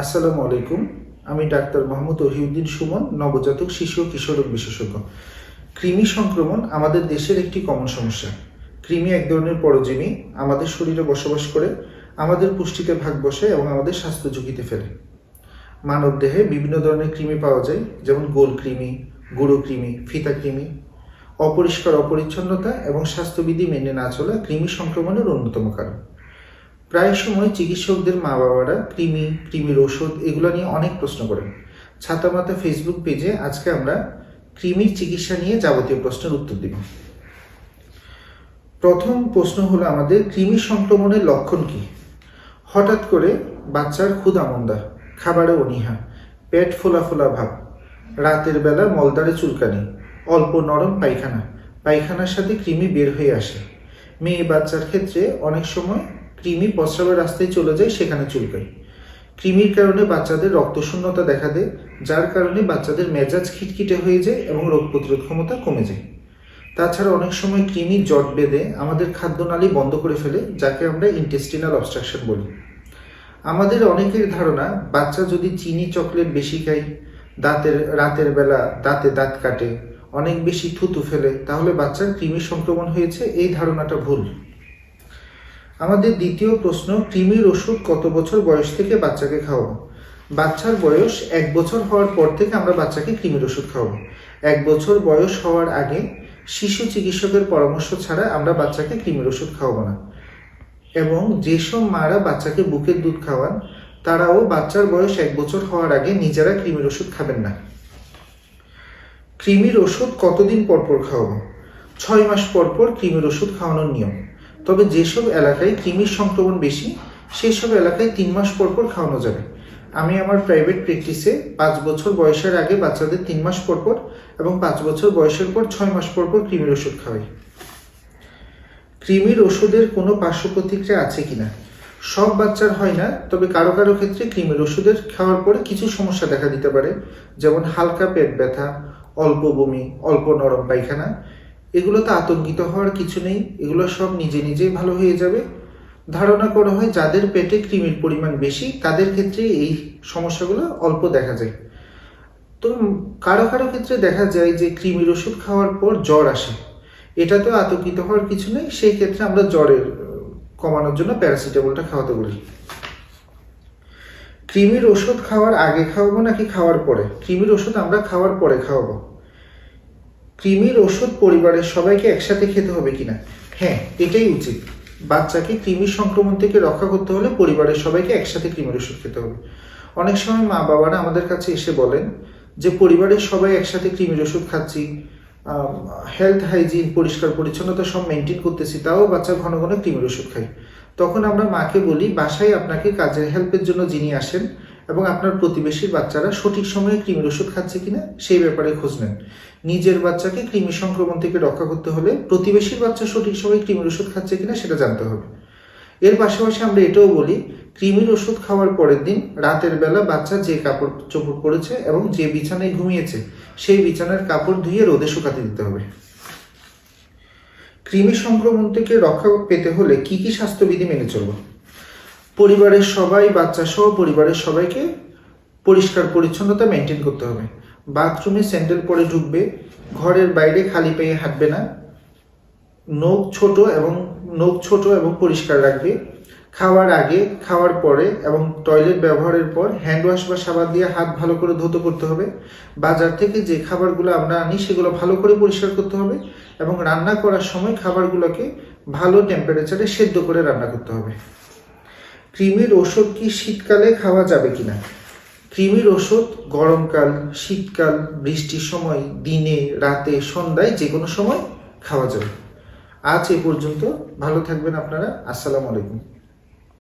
আসসালামু আলাইকুম। আমি ডাক্তার মোহাম্মদ ওহিউদ্দিন সুমন, নবজাতক শিশু ও কিশোর বিশেষজ্ঞ। কৃমি সংক্রমণ আমাদের দেশের একটি কমন সমস্যা। কৃমি এক ধরনের পরজীবী, আমাদের শরীরে বসবাস করে, আমাদের পুষ্টিতে ভাগ বসে এবং আমাদের স্বাস্থ্য ঝুঁকিতে ফেলে। মানব দেহে বিভিন্ন ধরনের কৃমি পাওয়া যায়, যেমন গোল কৃমি, গুঁড়ো কৃমি, ফিতা কৃমি। অপরিষ্কার অপরিচ্ছন্নতা এবং স্বাস্থ্যবিধি মেনে না চলা কৃমি সংক্রমণের অন্যতম কারণ। প্রায় সময় চিকিৎসকদের মা বাবারা কৃমি, কৃমির ওষুধ এগুলো নিয়ে অনেক প্রশ্ন করেন। ছাতামাতা ফেসবুক পেজে আজকে আমরা কৃমির চিকিৎসা নিয়ে যাবতীয় প্রশ্নের উত্তর দিব। প্রথম প্রশ্ন হলো আমাদের, কৃমি সংক্রমণের লক্ষণ কি? হঠাৎ করে বাচ্চার ক্ষুধামন্দা খাবারে অনীহা, পেট ফোলা ফোলা ভাব, রাতের বেলা মলদারে চুলকানি, অল্প নরম পায়খানা, পায়খানার সাথে কৃমি বের হয়ে আসে। মেয়ে বাচ্চার ক্ষেত্রে অনেক সময় কৃমি প্রস্রাবের রাস্তায় চলে যায়, সেখানে চুলকায় কৃমির কারণে বাচ্চাদের রক্তশূন্যতা দেখা দেয়, যার কারণে বাচ্চাদের মেজাজ খিটখিটে হয়ে যায় এবং রোগ প্রতিরোধ ক্ষমতা কমে যায়। তাছাড়া অনেক সময় কৃমি জট বেঁধে আমাদের খাদ্যনালী বন্ধ করে ফেলে, যাকে আমরা ইন্টেস্টিনাল অবস্ট্রাকশন বলি। আমাদের অনেকের ধারণা, বাচ্চা যদি চিনি চকলেট বেশি খায়, দাঁতের, রাতের বেলা দাঁতে দাঁত কাটে, অনেক বেশি থুতু ফেলে, তাহলে বাচ্চার কৃমি সংক্রমণ হয়েছে, এই ধারণাটা ভুল। আমাদের দ্বিতীয় প্রশ্ন, কৃমির ওষুধ কত বছর বয়স থেকে বাচ্চাকে খাওয়াবো? বাচ্চার বয়স এক বছর হওয়ার পর থেকে আমরা বাচ্চাকে কৃমির ওষুধ খাওয়াবো। এক বছর বয়স হওয়ার আগে শিশু চিকিৎসকের পরামর্শ ছাড়া আমরা বাচ্চাকে কৃমির ওষুধ খাওয়াবো না। এবং যেসব মারা বাচ্চাকে বুকের দুধ খাওয়ান, তারাও বাচ্চার বয়স এক বছর হওয়ার আগে নিজেরা কৃমির ওষুধ খাবেন না। কৃমির ওষুধ কতদিন পর পর খাওয়াবো? ছয় মাস পর পর কৃমির ওষুধ খাওয়ানোর নিয়ম। তবে যেসব এলাকায় কৃমির সংক্রমণ বেশি সেই সব এলাকায় তিন মাস পর পর খাওয়ানো যাবে। আমি আমার প্রাইভেট প্র্যাকটিসে পাঁচ বছর বয়সের আগে বাচ্চাদের তিন মাস পর পর এবং পাঁচ বছর বয়সের পর ছয় মাস পর পর কৃমির ওষুধ খাওয়াই। কৃমির ওষুধের কোনো পার্শ্ব প্রতিক্রিয়া আছে কিনা? সব বাচ্চার হয় না, তবে কারও কারও ক্ষেত্রে কৃমির ওষুধের খাওয়ার পরে কিছু সমস্যা দেখা দিতে পারে, যেমন হালকা পেট ব্যথা, অল্প বমি, অল্প নরম পায়খানা এগুলোতে আতঙ্কিত হওয়ার কিছু নেই, এগুলো সব নিজে নিজেই ভালো হয়ে যাবে। ধারণা করা হয় যাদের পেটে কৃমির পরিমাণ বেশি, তাদের ক্ষেত্রে এই সমস্যাগুলো অল্প দেখা যায়। তো কারও কারও ক্ষেত্রে দেখা যায় যে কৃমির ওষুধ খাওয়ার পর জ্বর আসে। এটাতেও আতঙ্কিত হওয়ার কিছু নেই, সেই ক্ষেত্রে আমরা জ্বরের কমানোর জন্য প্যারাসিটামলটা খাওয়াতে বলি। কৃমির ওষুধ খাওয়ার আগে খাওয়াবো নাকি খাওয়ার পরে? কৃমির ওষুধ আমরা খাওয়ার পরে খাওয়াবো। কৃমির ওষুধ পরিবারের সবাইকে একসাথে খেতে হবে কিনা? হ্যাঁ এটাই উচিত। বাচ্চাকে কৃমির সংক্রমণ থেকে রক্ষা করতে হলে পরিবারের সবাইকে একসাথে কৃমির ওষুধ খেতে হবে। অনেক সময় মা বাবারা আমাদের কাছে এসে বলেন যে, পরিবারের সবাই একসাথে কৃমির ওষুধ খাচ্ছি হেলথ হাইজিন পরিষ্কার পরিচ্ছন্নতা সব মেনটেন করতেছি, তাও বাচ্চা ঘন ঘন কৃমির ওষুধ খাই। তখন আমরা মাকে বলি, বাসায় আপনাকে কাজের হেল্পের জন্য যিনি আসেন এবং আপনার প্রতিবেশীর বাচ্চারা সঠিক সময়ে কৃমির ওষুধ খাচ্ছে কিনা সেই ব্যাপারে খোঁজ নেন। নিজের বাচ্চাকে কৃমি সংক্রমণ থেকে রক্ষা করতে হলে প্রতিবেশীর বাচ্চা সঠিক সময়ে কৃমির ওষুধ খাচ্ছে কিনা সেটা জানতে হবে। এর পাশাপাশি আমরা এটাও বলি, কৃমির ওষুধ খাওয়ার পরের দিন রাতের বেলা বাচ্চা যে কাপড় চোপড় পরেছে এবং যে বিছানায় ঘুমিয়েছে, সেই বিছানার কাপড় ধুয়ে রোদে শুকাতে দিতে হবে। কৃমি সংক্রমণ থেকে রক্ষা পেতে হলে কি কি স্বাস্থ্যবিধি মেনে চলব? পরিবারের সবাই বাচ্চা সহ পরিবারের সবাইকে পরিষ্কার পরিচ্ছন্নতা মেনটেন করতে হবে। বাথরুমে স্যান্ডেল পরে ঢুকবে, ঘরের বাইরে খালি পেয়ে হাঁটবে না। নখ ছোট এবং, নখ ছোট এবং পরিষ্কার রাখবে। খাওয়ার আগে, খাওয়ার পরে এবং টয়লেট ব্যবহারের পর হ্যান্ড ওয়াশ বা সাবান দিয়ে হাত ভালো করে ধুতে করতে হবে। বাজার থেকে যে খাবারগুলো আমরা আনি, সেগুলো ভালো করে পরিষ্কার করতে হবে এবং রান্না করার সময় খাবারগুলোকে ভালো টেম্পারেচারে সেদ্ধ করে রান্না করতে হবে। কৃমির ওষুধ কি শীতকালে খাওয়া যাবে কি না কৃমির ওষুধ গরমকাল, শীতকাল, বৃষ্টির সময়, দিনে, রাতে, সন্ধ্যায় যে কোনো সময় খাওয়া যাবে। আজ এ পর্যন্ত। ভালো থাকবেন আপনারা। আসসালামু আলাইকুম।